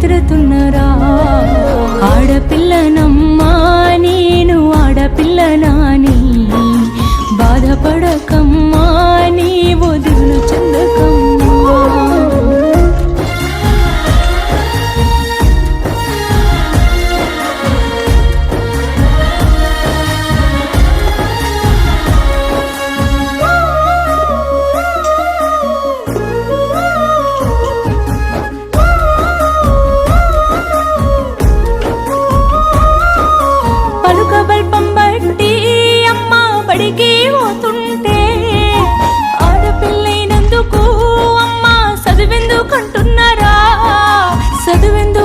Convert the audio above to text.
నిద్రతున్నారా పోతుంటే ఆడపిల్లైనందుకు అమ్మ చదువెందుకంటున్నారా? చదివెందుకు